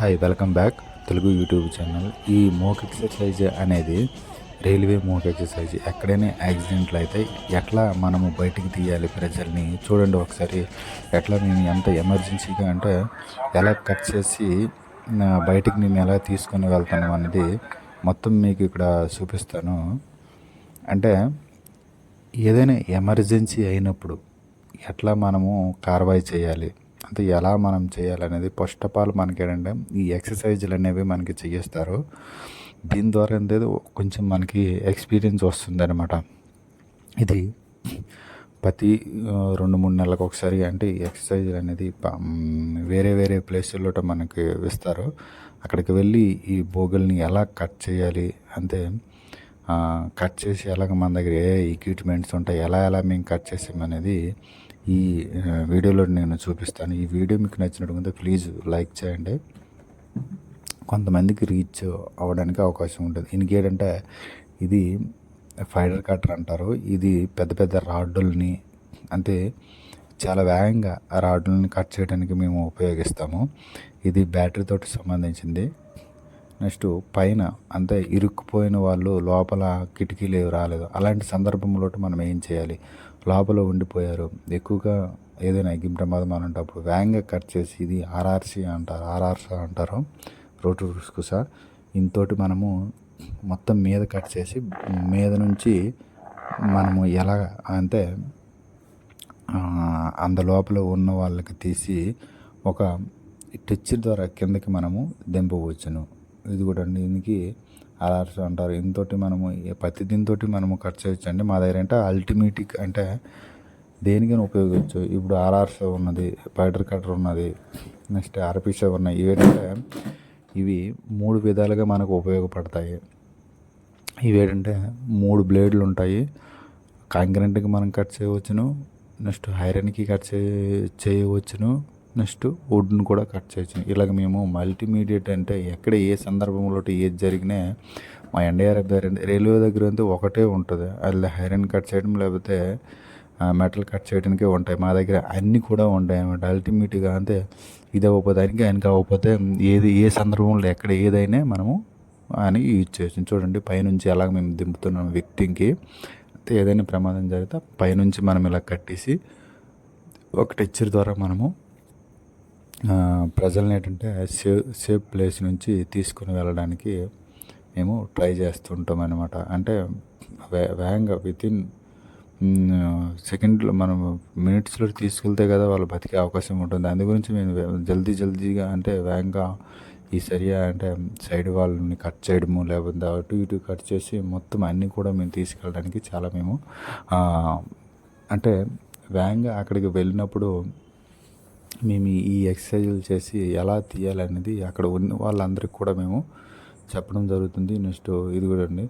Hi welcome back. Telugu YouTube channel. ఈ mock exercise అనేది railway mock exercise ఎక్కడైనా యాక్సిడెంట్లు అయితే ఎట్లా మనము బయటికి తీయాలి ప్రజల్ని? చూడండి ఒకసారి ఎట్లా నేను ఎంత ఎమర్జెన్సీగా అంటే ఎలా కట్ చేసి నా బయటికి నేను ఎలా తీసుకొని వెళ్తాను అనేది మొత్తం మీకు ఇక్కడ చూపిస్తాను. అంటే ఏదైనా ఎమర్జెన్సీ అయినప్పుడు ఎట్లా మనము కార్వాయి చేయాలి? అది ఎలా మనం చేయాలనేది ఫస్ట్ ఆఫ్ ఆల్ మనకి ఏంటంటే ఈ ఎక్సర్సైజులు అనేవి మనకి చేయిస్తారు. దీని ద్వారా ఏంటంటే కొంచెం మనకి ఎక్స్పీరియన్స్ వస్తుంది అనమాట ఇది ప్రతి రెండు మూడు నెలలకు ఒకసారి అంటే ఈ ఎక్సర్సైజ్ అనేది వేరే వేరే ప్లేసుల్లో మనకి ఇస్తారు అక్కడికి వెళ్ళి ఈ బోగల్ని ఎలా కట్ చేయాలి అంటే కట్ చేసి ఎలాగ మన దగ్గర ఏ ఎక్విప్మెంట్స్ ఉంటాయి ఎలా ఎలా మేము కట్ చేసామనేది ఈ వీడియోలో నేను చూపిస్తాను. ఈ వీడియో మీకు నచ్చినట్టు ప్లీజ్ లైక్ చేయండి. కొంతమందికి రీచ్ అవ్వడానికి అవకాశం ఉంటుంది. ఇంకేంటంటే ఇది ఫైడర్ కట్టర్ అంటారు. ఇది పెద్ద పెద్ద రాడ్డుల్ని అంటే చాలా వేగంగా ఆ రాడ్లని కట్ చేయడానికి మేము ఉపయోగిస్తాము. ఇది బ్యాటరీతో సంబంధించింది. నెక్స్ట్ పైన అంతే ఇరుక్కుపోయిన వాళ్ళు లోపల కిటికీలు ఏవి రాలేదు. అలాంటి సందర్భంలో మనం ఏం చేయాలి? లోపల ఉండిపోయారు. ఎక్కువగా ఏదైనా అగ్ని ప్రమాదం అని అంటప్పుడు వేగంగా కట్ చేసి ఇది ఆర్ఆర్సీ అంటారు ఆర్ఆర్సీ అంటారు. రోటు రుస్కుస ఇంతోటి మనము మొత్తం మీద కట్ చేసి మీద నుంచి మనము ఎలా అంటే ఆ, అందులోపల ఉన్న వాళ్ళకి తీసి ఒక టచ్ ద్వారా కిందకి మనము దింపవచ్చును. ఇది కూడా దీనికి ఆర్ఆర్స్ అంటారు. ఇంతోటి మనము ప్రతి దీంతో మనము కట్ చేయొచ్చు అండి మా దగ్గర అంటే అల్టిమేటిక్ అంటే దేనికైనా ఉపయోగించవచ్చు ఇప్పుడు ఆర్ఆర్స్ ఉన్నది పైడర్ కటర్ ఉన్నది నెక్స్ట్ ఆర్పిసే ఉన్నాయి. ఇవేంటంటే ఇవి మూడు విధాలుగా మనకు ఉపయోగపడతాయి. ఇవి ఏంటంటే మూడు బ్లేడ్లు ఉంటాయి. కాంక్రీట్కి మనం కట్ చేయవచ్చును నెక్స్ట్ ఐరన్కి కట్ చే చేయవచ్చును నెక్స్ట్ వుడ్ని కూడా కట్ చేయొచ్చు ఇలాగ మేము మల్టీమీడియట్ అంటే ఎక్కడ ఏ సందర్భంలో ఏది జరిగినా మా ఎన్డీఆర్ఎఫ్ దగ్గర రైల్వే దగ్గర అయితే ఒకటే ఉంటుంది. అది ఐరన్ కట్ చేయడం లేకపోతే మెటల్ కట్ చేయడానికే ఉంటాయి. మా దగ్గర అన్నీ కూడా ఉంటాయి అనమాట అల్టిమేట్గా అంటే ఇది అవ్వకపోతే ఆయనకి అవ్వకపోతే ఏది ఏ సందర్భంలో ఎక్కడ ఏదైనా మనము అని యూజ్ చేయొచ్చు. చూడండి పైనుంచి ఎలాగ మేము దింపుతున్నాం వ్యక్తికి అయితే ఏదైనా ప్రమాదం జరిగితే పైనుంచి మనం ఇలా కట్టేసి ఒక టెచ్చర్ ద్వారా మనము ప్రజల్ని ఏంటంటే సేఫ్ సేఫ్ ప్లేస్ నుంచి తీసుకుని వెళ్ళడానికి మేము ట్రై చేస్తుంటాం అనమాట అంటే వే వేగంగా విత్ ఇన్ సెకండ్లో మనం మినిట్స్లో తీసుకెళ్తే కదా వాళ్ళు బతికే అవకాశం ఉంటుంది. అందు గురించి మేము జల్దీ జల్దీగా అంటే వేగంగా ఈ సరియా అంటే సైడ్ వాళ్ళని కట్ చేయడము లేకపోతే అటు ఇటు కట్ చేసి మొత్తం అన్నీ కూడా మేము తీసుకెళ్ళడానికి చాలా మేము అంటే వేగంగా అక్కడికి వెళ్ళినప్పుడు మేము ఈ- ఎక్సర్సైజులు చేసి ఎలా తీయాలనేది అక్కడ ఉన్న వాళ్ళందరికీ కూడా మేము చెప్పడం జరుగుతుంది. నెక్స్ట్ ఇది కూడా అండి.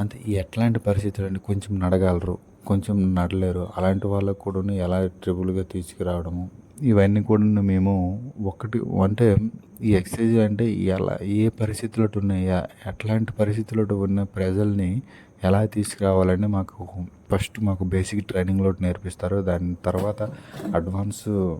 అంతే ఎట్లాంటి పరిస్థితులు అండి? కొంచెం నడగలరు కొంచెం నడలేరు. అలాంటి వాళ్ళకు కూడా ఎలా ట్రిబుల్గా తీసుకురావడము? ఇవన్నీ కూడా మేము ఒకటి అంటే ఈ ఎక్సర్సైజ్ అంటే ఎలా ఏ పరిస్థితులతో ఉన్నాయా? ఎట్లాంటి పరిస్థితులతో ఉన్న ప్రజల్ని ఎలా తీసుకురావాలని మాకు ఫస్ట్ మాకు బేసిక్ ట్రైనింగ్లో నేర్పిస్తారు. దాని తర్వాత అడ్వాన్స్